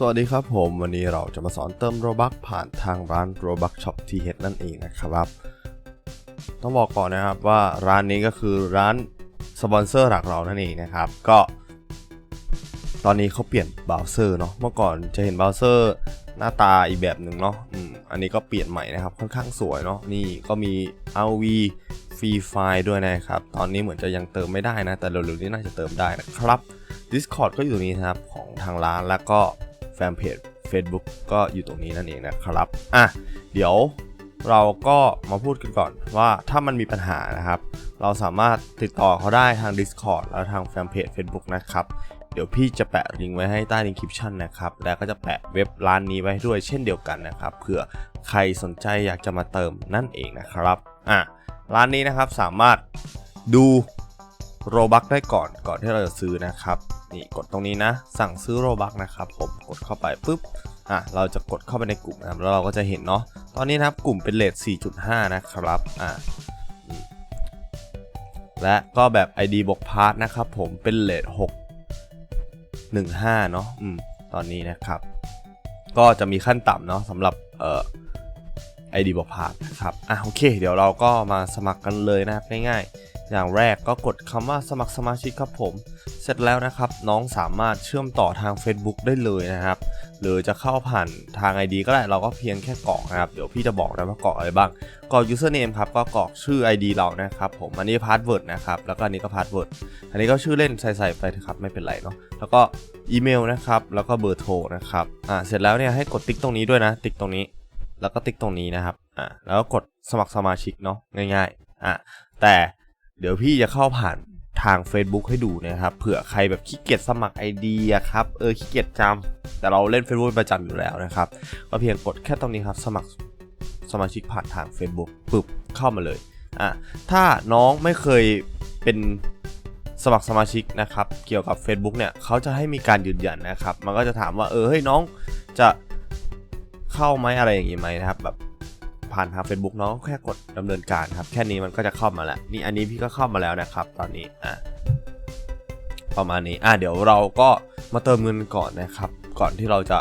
สวัสดีครับผมวันนี้เราจะมาสอนเติมโรบักผ่านทางร้าน Robux Shop t h นั่นเองนะครับ ต้องบอกก่อนนะครับว่าร้านนี้ก็คือร้านสปอนเซอร์หลักเรานั่นเองนะครับ ก็ ตอนนี้เขาเปลี่ยนเบราว์เซอร์เนาะเมื่อก่อนจะเห็นเบราว์เซอร์หน้าตาอีกแบบหนึ่งเนาะอืมอันนี้ก็เปลี่ยนใหม่นะครับค่อนข้างสวยเนาะนี่ก็มี RV ฟรีไฟล์ด้วยนะครับ ตอนนี้เหมือนจะยังเติมไม่ได้นะ แต่เร็วๆนี้น่าจะเติมได้นะครับ Discord ก็อยู่นี้นะครับของทางร้านแล้วก็ แฟนเพจ Facebook ก็อยู่ตรงนี้นั่นเองนะครับ อะ เดี๋ยวเราก็มาพูดกันก่อนว่าถ้ามันมีปัญหานะครับ เราสามารถติดต่อเขาได้ทาง Discord แล้วทางแฟนเพจ Facebook นะครับ เดี๋ยวพี่จะแปะลิงก์ไว้ให้ใต้ลิงก์คลิปชั่นนะครับ แล้วก็จะแปะเว็บร้านนี้ไว้ด้วยเช่นเดียวกันนะครับเผื่อใครสนใจอยากจะมาเติมนั่นเองนะครับ อะ ร้านนี้นะครับสามารถดูโรบักได้ก่อนก่อนที่เราจะซื้อนะครับ นี่กดตรงนี้นะ สั่งซื้อโรบักนะครับผมกดเข้าไปปุ๊บอะเราจะกดเข้าไปในกลุ่มนะครับแล้วเราก็จะเห็นเนาะตอนนี้นะครับกลุ่มเป็นเลท4.5 นะครับอะและก็แบบ ID บวกพาร์ทนะครับผมเป็นเลท6 15 เนาะอืมตอนนี้นะครับ ก็จะมีขั้นต่ำเนาะสำหรับเอ่อ ID บวกพาร์ทนะครับอะโอเค เดี๋ยวเราก็มาสมัครกันเลยนะครับง่ายๆ อย่างแรกก็กดคำว่าสมัครสมาชิกครับผม เสร็จแล้วนะครับ น้องสามารถเชื่อมต่อทาง Facebook ได้เลยนะครับ หรือจะเข้าผ่านทาง ID ก็ได้เราก็เพียงแค่กรอกนะครับ เดี๋ยวพี่จะบอกนะว่ากรอกอะไรบ้างกรอก username ครับก็กรอกชื่อ ID เรานะครับผมอันนี้ password นะครับแล้วก็อันนี้ก็ password อันนี้ก็ชื่อเล่นใส่ใส่ไปเถอะครับไม่เป็นไรเนาะแล้วก็อีเมลนะครับแล้วก็เบอร์โทรนะครับอ่าเสร็จแล้วเนี่ยให้กดติ๊กตรงนี้ด้วยนะ ติ๊กตรงนี้ แล้วก็ติ๊กตรงนี้นะครับอ่าแล้วก็กดสมัครสมาชิกเนาะง่ายๆอ่าแต่ เดี๋ยวพี่จะเข้าผ่านทาง Facebook ให้ดูนะครับเผื่อใครแบบขี้เกียจสมัคร ID อะครับเออขี้เกียจจำแต่เราเล่น Facebook เป็นประจำอยู่แล้วนะครับก็เพียงกดแค่ตรงนี้ครับสมัครสมาชิกผ่านทาง Facebook ปึ๊บเข้ามาเลยอะถ้าน้องไม่เคยเป็นสมัครสมาชิกนะครับเกี่ยวกับ Facebook เนี่ยเขาจะให้มีการยืนยันนะครับ มันก็จะถามว่าเออเฮ้ยน้องจะเข้าไหมอะไรอย่างงี้ไหมนะครับแบบ ผ่านทาง Facebook น้องแค่กดดำเนินการครับแค่นี้มันก็จะเข้ามาแล้วนี่อันนี้พี่ก็เข้ามาแล้วนะครับ ตอนนี้อะประมาณนี้อะเดี๋ยวเราก็มาเติมเงินก่อนนะครับ ก่อนที่เราจะ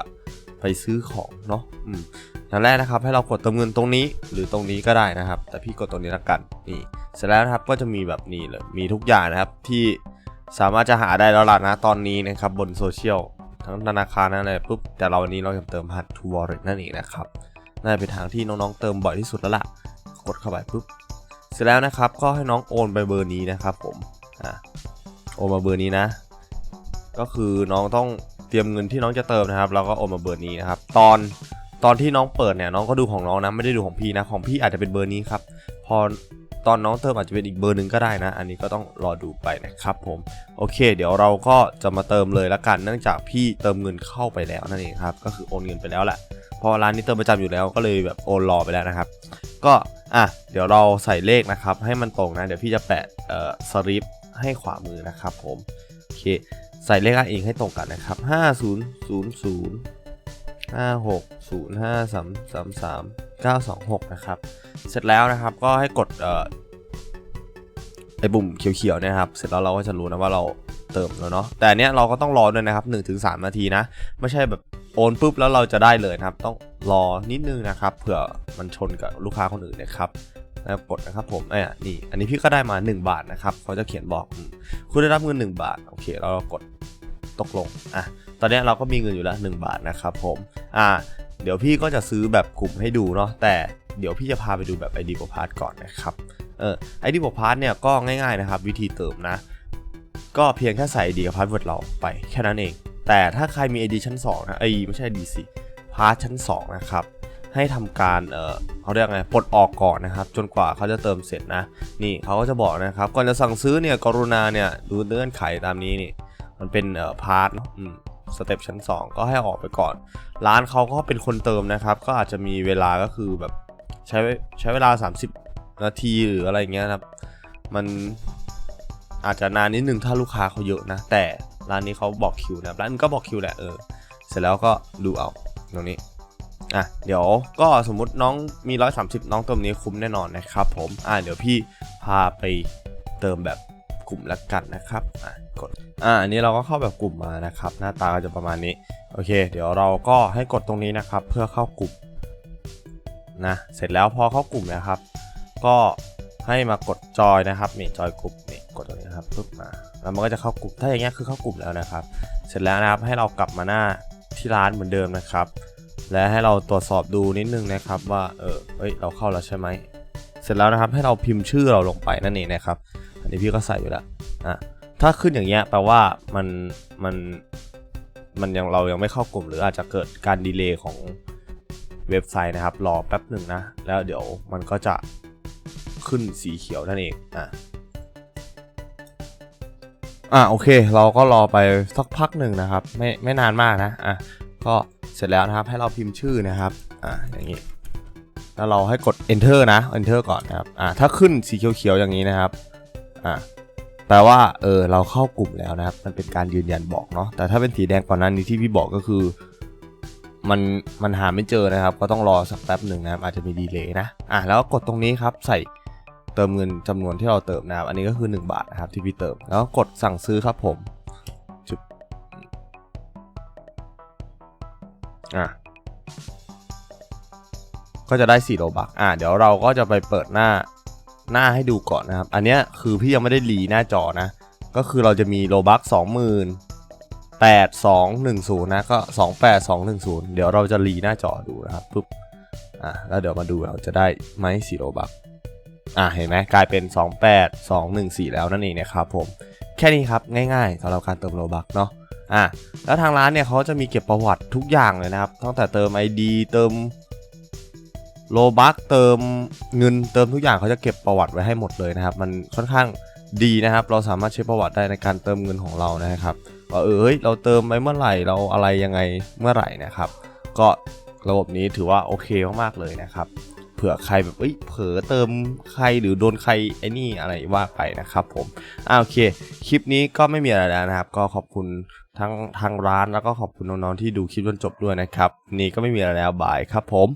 ไปซื้อของเนาะอืมอย่างแรกนะครับ ให้เรากดเติมเงินตรงนี้หรือตรงนี้ก็ได้นะครับ แต่พี่กดตรงนี้ละกันนี่เสร็จแล้วนะครับก็จะมีแบบนี้เลยมีทุกอย่างนะครับที่สามารถจะหาได้แล้วล่ะนะตอนนี้นะครับบนโซเชียลทั้งธนาคารนั่นเลยปุ๊บแต่เราวันนี้เราจะเติมผ่าน True Wallet นั่นเองนะครับ น่าจะเป็นทางที่น้องๆเติมบ่อยที่สุดแล้วล่ะ กดเข้าไปปุ๊บ เสร็จแล้วนะครับก็ให้น้องโอนไปเบอร์นี้นะครับผมอ่าโอนมาเบอร์นี้นะ ก็คือน้องต้องเตรียมเงินที่น้องจะเติมนะครับแล้วก็โอนมาเบอร์นี้นะครับ ตอนตอนที่น้องเปิดเนี่ยน้องก็ดูของน้องนะไม่ได้ดูของพี่นะของพี่อาจจะเป็นเบอร์นี้ครับ พอตอนน้องเติมอาจจะเป็นอีกเบอร์หนึ่งก็ได้นะ อันนี้ก็ต้องรอดูไปนะครับผมโอเค เดี๋ยวเราก็จะมาเติมเลยละกันเนื่องจากพี่เติมเงินเข้าไปแล้วนั่นเองครับก็คือโอนเงินไปแล้วแหละ เพอร้านนี้เติมประจำอยู่แล้วก็เลยแบบโอนรอไปแล้วนะครับ ก็อะเดี๋ยวเราใส่เลขนะครับ ให้มันตรงนะ เดี๋ยวพี่จะแปะเอ่อสลิปให้ขวามือนะครับผมโอเคใส่เลขอ้างอิงให้ตรงกันนะครับ5000 56 05 3 3 926 นะครับ เสร็จแล้วนะครับก็ให้กดเอ่อไอ้ปุ่มเขียวๆเนี่ยครับ เสร็จแล้วเราก็จะรู้นะว่าเราเติมแล้วเนาะ แต่เนี้ยเราก็ต้องรอด้วยนะครับ 1-3 นาทีนะ ไม่ใช่แบบ โอนปุ๊บแล้วเราจะได้เลยนะครับ ต้องรอนิดนึงนะครับ เผื่อมันชนกับลูกค้าคนอื่นนะครับแล้วกดนะครับผมเอ้นี่ อันนี้พี่ก็ได้มา 1 บาทนะครับเขาจะเขียนบอก คุณได้รับเงิน 1 บาท โอเคเรากดตกลง อะ ตอนนี้เราก็มีเงินอยู่แล้ว 1 บาทนะครับผม อ่า เดี๋ยวพี่ก็จะซื้อแบบกลุ่มให้ดูเนาะ แต่เดี๋ยวพี่จะพาไปดูแบบ ID บวกพาร์ก่อนนะครับ เออ ID บวกพาร์เนี่ยก็ง่ายๆนะครับ วิธีเติมนะ ก็เพียงแค่ใส่ ID กับพาสเวิร์ดเราไปแค่นั้นเอง แต่ถ้าใครมี ID ชั้น2นะไอ้ไม่ใช่ ID สิพาร์ทชั้น 2 นะครับ ให้ทำการเออเขาเรียกไงปลดออกก่อนนะครับ จนกว่าเขาจะเติมเสร็จนะ นี่เขาก็จะบอกนะครับ ก่อนจะสั่งซื้อเนี่ยกรุณาเนี่ยดูเงื่อนไขตามนี้นี่ มันเป็นเออพาร์ทเนาะสเต็ปชั้น 2 ก็ให้ออกไปก่อน ร้านเขาก็เป็นคนเติมนะครับ ก็อาจจะมีเวลาก็คือแบบใช้ใช้เวลา 30 นาทีหรืออะไรเงี้ยนะครับ มันอาจจะนานนิดนึงถ้าลูกค้าเขาเยอะนะ แต่ ร้านนี้เขาบอกคิวนะร้านอื่นก็บอกคิวแหละเออเสร็จแล้วก็ดูเอาตรงนี้อะเดี๋ยวก็สมมุติน้องมี 130 น้องเติมนี้คุ้มแน่นอนนะครับผมอะเดี๋ยวพี่พาไปเติมแบบกลุ่มละกันนะครับอะกดอะอันนี้เราก็เข้าแบบกลุ่มมานะครับ หน้าตาก็จะประมาณนี้โอเค เดี๋ยวเราก็ให้กดตรงนี้นะครับ เพื่อเข้ากลุ่มนะเสร็จแล้วพอเข้ากลุ่มนะครับ ก็ให้มากดจอยนะครับนี่จอยกลุ่ม กดตรงนี้นะครับปึ๊บมาแล้วมันก็จะเข้ากลุ่มถ้าอย่างเงี้ยคือเข้ากลุ่มแล้วนะครับ เสร็จแล้วนะครับให้เรากลับมาหน้าที่ร้านเหมือนเดิมนะครับ และให้เราตรวจสอบดูนิดนึงนะครับ ว่าเออเอ้ยเราเข้าแล้วใช่ไหมเสร็จแล้วนะครับให้เราพิมพ์ชื่อเราลงไปนั่นเองนะครับ อันนี้พี่ก็ใส่อยู่แล้วอะถ้าขึ้นอย่างเงี้ยแปลว่ามันมันมันยังเรายังไม่เข้ากลุ่มหรืออาจจะเกิดการดีเลย์ของเว็บไซต์นะครับ รอแป๊บหนึ่งนะ แล้วเดี๋ยวมันก็จะขึ้นสีเขียวนั่นเองอะ อะโอเค เราก็รอไปสักพักหนึ่งนะครับ ไม่ไม่นานมากนะอะก็เสร็จแล้วนะครับให้เราพิมพ์ชื่อนะครับอะอย่างนี้แล้วเราให้กด enter นะ enter ก่อนนะครับอ่าถ้าขึ้นสีเขียวๆอย่างนี้นะครับอ่าแปลว่าเออเราเข้ากลุ่มแล้วนะครับ มันเป็นการยืนยันบอกเนาะแต่ถ้าเป็นสีแดงก่อนหนั้นนี้ที่พี่บอกก็คือมันมันหาไม่เจอนะครับ ก็ต้องรอสักแป๊บหนึ่งนะครับอาจจะมีดีเลย์นะอ่าแล้วกดตรงนี้ครับใส่ เติมเงินจำนวนที่เราเติมนะครับอันนี้ก็คือ 1 บาทนะครับที่พี่เติม แล้วกดสั่งซื้อครับผมจุบอ่าก็จะได้4โลบักอ่าเดี๋ยวเราก็จะไปเปิดหน้าหน้าให้ดูก่อนนะครับ อันนี้คือพี่ยังไม่ได้รีหน้าจอนะ ก็คือเราจะมีโลบัก20,000 8210นะก็28210เดี๋ยวเราจะรีหน้าจอดูนะครับปุ๊บอ่าแล้วเดี๋ยวมาดูเราจะได้ไหม4โลบัก อ่าเห็นไหมกลายเป็น 28214 แล้วนั่นเองนะครับผม แค่นี้ครับง่ายๆสำหรับการเติมโลบักเนาะอ่าแล้วทางร้านเนี่ยเขาจะมีเก็บประวัติทุกอย่างเลยนะครับตั้งแต่เติม ID เติมโลบักเติมเงินเติมทุกอย่างเขาจะเก็บประวัติไว้ให้หมดเลยนะครับ มันค่อนข้างดีนะครับ เราสามารถเช็คประวัติได้ในการเติมเงินของเรานะครับว่าเออเฮ้ยเราเติมไปเมื่อไหร่เราอะไรยังไงเมื่อไหร่นะครับ ก็ระบบนี้ถือว่าโอเคมากๆเลยนะครับ เผื่อใครแบบเอ้ยเผลอเติมใครหรือโดนใครไอ้นี่อะไรว่าไปนะครับผมอ่าโอเค คลิปนี้ก็ไม่มีอะไรแล้วนะครับ ก็ขอบคุณทั้งทางร้านแล้วก็ขอบคุณน้องๆที่ดูคลิปจนจบด้วยนะครับ นี่ก็ไม่มีอะไรแล้วบายครับผม